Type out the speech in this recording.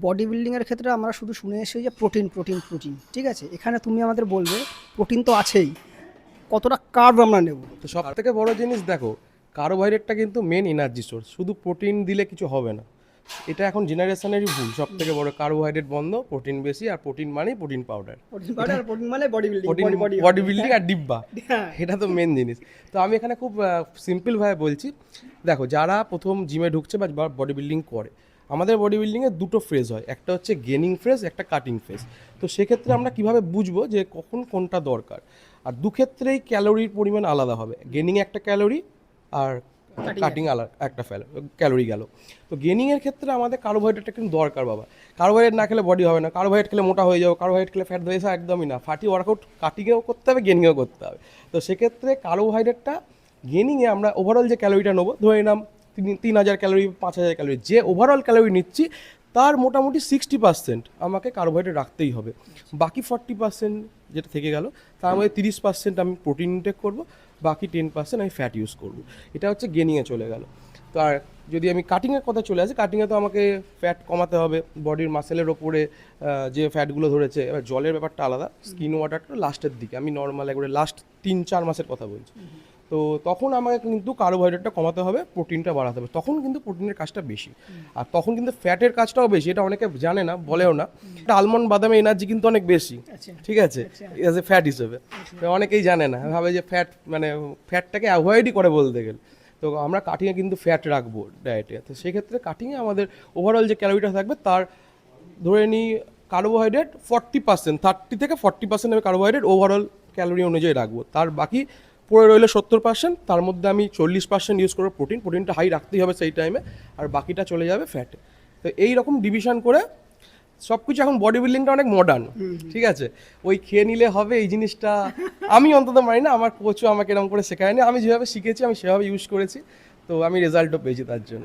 Body বিল্ডিংয়ের ক্ষেত্রে আমরা শুধু শুনে এসেছি যে প্রোটিন প্রোটিন প্রোটিন ঠিক আছে? এখানে তুমি আমাদের বলবে প্রোটিন তো আছেই। কতটা কার্ব আমরা নেব? তো সব থেকে বড় জিনিস দেখো কার্বোহাইড্রেটটা কিন্তু মেন এনার্জি সোর্স শুধু প্রোটিন দিলে কিছু হবে না। এটা এখন জেনারেশনেরই ভুল। সব থেকে বড় কার্বোহাইড্রেট বন্ধ প্রোটিন বেশি আর প্রোটিন মানেই protein powder protein powder protein মানে বডি বিল্ডিং বডি বিল্ডিং আর ডিব্বা। হ্যাঁ। এটা তো মেন জিনিস। তো আমি এখানে খুব সিম্পলভাবে বলছি। দেখো যারা প্রথম জিমে ঢুকছে বা বডি বিল্ডিং করে আমাদের বডি বিল্ডিংয়ে দুটো ফ্রেজ হয়। একটা হচ্ছে গেনিং ফ্রেজ একটা কাটিং ফ্রেজ তো সেক্ষেত্রে আমরা কীভাবে বুঝব যে কখন কোনটা দরকার? আর দু ক্ষেত্রেই ক্যালোরির পরিমাণ আলাদা হবে। গেনিং একটা ক্যালোরি আর কাটিং আলাদা একটা ক্যালোরি গেল। তো গেনিংয়ের ক্ষেত্রে আমাদের কার্বোহাইড্রেটটা কিন্তু দরকার বাবা। কার্বোহাইড্রেট না খেলে বডি হবে না। কার্বোহাইড্রেট খেলে মোটা হয়ে যাবে। কার্বোহাইড্রেট খেলে ফ্যাট ধরে একদমই না। ফাটি ওয়ার্কআউট কাটিংয়েও করতে হবে গেনিংয়েও করতে হবে। তো সেক্ষেত্রে কার্বোহাইড্রেটটা গেনিংয়ে আমরা ওভারঅল যে ক্যালোরিটা নেব ধরে নিলাম তিন হাজার ক্যালোরি পাঁচ হাজার ক্যালোরি যে ওভারঅল ক্যালোরি নিচ্ছি, তার মোটামুটি সিক্সটি পার্সেন্ট আমাকে কার্বোহাইড্রেট রাখতেই হবে। বাকি ফর্টি পার্সেন্ট যেটা থেকে গেল, তার মধ্যে তিরিশ পার্সেন্ট আমি প্রোটিন ইনটেক করব, বাকি টেন পার্সেন্ট আমি ফ্যাট ইউজ করব। এটা হচ্ছে গেনিংয়ে চলে গেল। তো আর যদি আমি কাটিংয়ের কথা চলে আসি কাটিংয়ে তো আমাকে ফ্যাট কমাতে হবে বডির মাসেলের ওপরে যে ফ্যাটগুলো ধরেছে এবার জলের ব্যাপারটা আলাদা স্কিন ওয়াটারটা লাস্টের দিকে আমি নর্মাল একবারে লাস্ট তিন চার মাসের কথা বলছি। তো তখন আমাকে কিন্তু কার্বোহাইড্রেটটা কমাতে হবে প্রোটিনটা বাড়াতে হবে তখন কিন্তু প্রোটিনের কাজটা বেশি। আর তখন কিন্তু ফ্যাটের কাজটাও বেশি এটা অনেকে জানে না বলেও না। আলমন্ড বাদামে এনার্জি কিন্তু অনেক বেশি আচ্ছা। ঠিক আছে? এজ এ ফ্যাট হিসেবে। অনেকেই জানে না ভাবে যে ফ্যাট মানে ফ্যাটটাকে অ্যাভয়েডই করে বলতে গেলে। তো আমরা কাটিংয়ে কিন্তু ফ্যাট রাখব ডায়েটে তো সেক্ষেত্রে কাটিংয়ে আমাদের ওভারঅল যে ক্যালোরিটা থাকবে, তার ধরে নিই কার্বোহাইড্রেট ফর্টি পার্সেন্ট থার্টি থেকে ফর্টি পার্সেন্ট আমি কার্বোহাইড্রেট ওভারঅল ক্যালোরি অনুযায়ী রাখব। তার বাকি পড়ে রইলে সত্তর পার্সেন্ট তার মধ্যে আমি চল্লিশ পার্সেন্ট ইউজ করব প্রোটিন প্রোটিনটা হাই রাখতেই হবে সেই টাইমে আর বাকিটা চলে যাবে ফ্যাটে তো এই রকম ডিভিশন করে সব কিছু এখন বডি বিল্ডিংটা অনেক মডার্ন ঠিক আছে? ওই খেয়ে নিলে হবে এই জিনিসটা। আমি অন্তত মানি না আমার কোচও আমাকে এরকম করে শেখায়নি। আমি যেভাবে শিখেছি আমি সেভাবে ইউজ করেছি। তো আমি রেজাল্টও পেয়েছি তার জন্য।